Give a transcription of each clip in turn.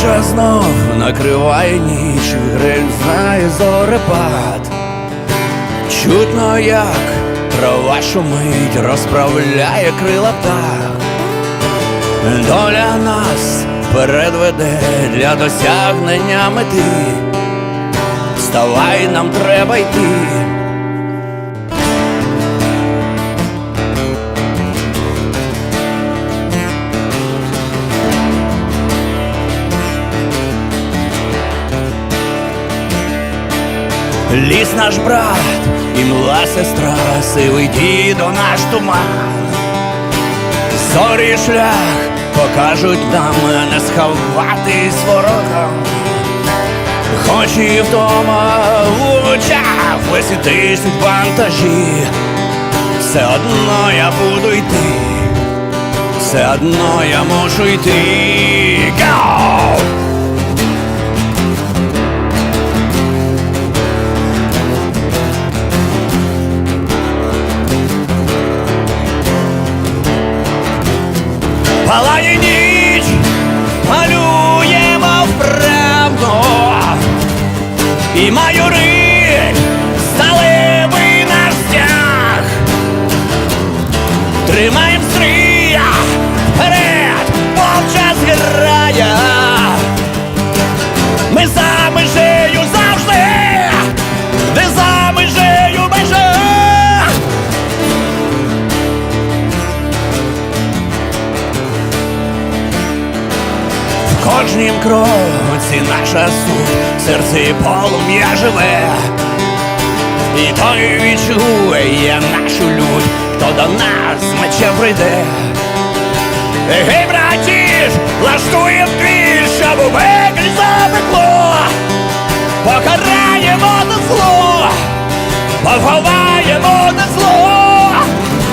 Тиша знов накриває ніч, вгризає зорепад. Чутно, як трава шумить, розправляє крила птах. Доля нас вперед веде для досягнення мети. Вставай, нам треба йти. Ліс наш брат і мила сестра, сивий дідо наш туман. Зорі шлях покажуть нам не сховатись ворогам. Хоч і вдома в очах висітись вантажі, все одно я буду йти, все одно я мушу йти. Go! Палає ніч, малюємо вправно. І майори кожнім кроці наша суть, в серці полум'я живе, і той відчує нашу лють, хто до нас з мечем прийде. Гей, братіж, влаштуєм двір, щоб у пеклі запекло, покараємо на зло, поховаємо на зло,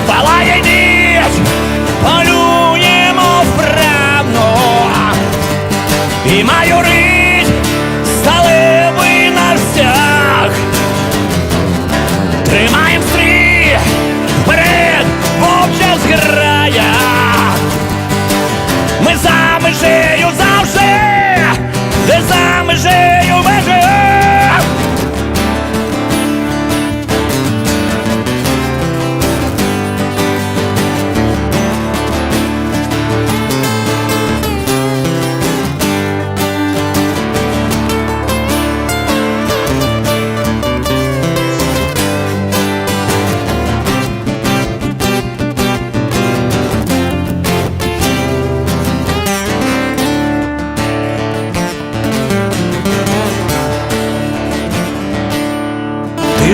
палає ніч, полюємо І майорить сталевий наш стяг Тримаєм стрій вперед, вовча зграя Ми за межею завжди, де за межею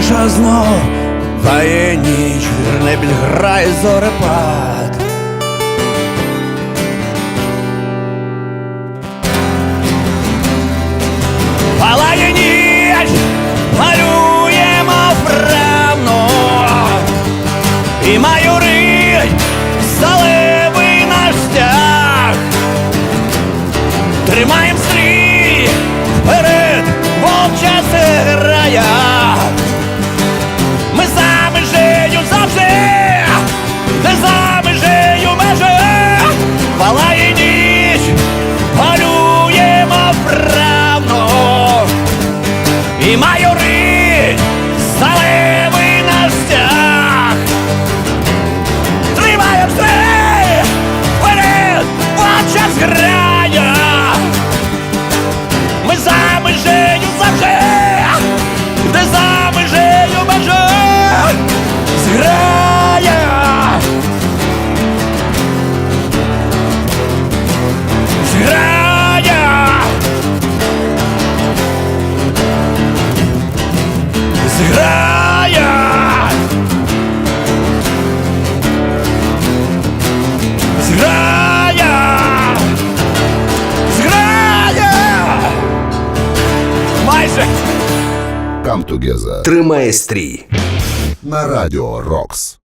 Тиша знов грає ніч, вірне підграє зорепад. Зграя. Зграя. Зграя. Майже. Come Together Тримає стрій. на Радіо Рокс.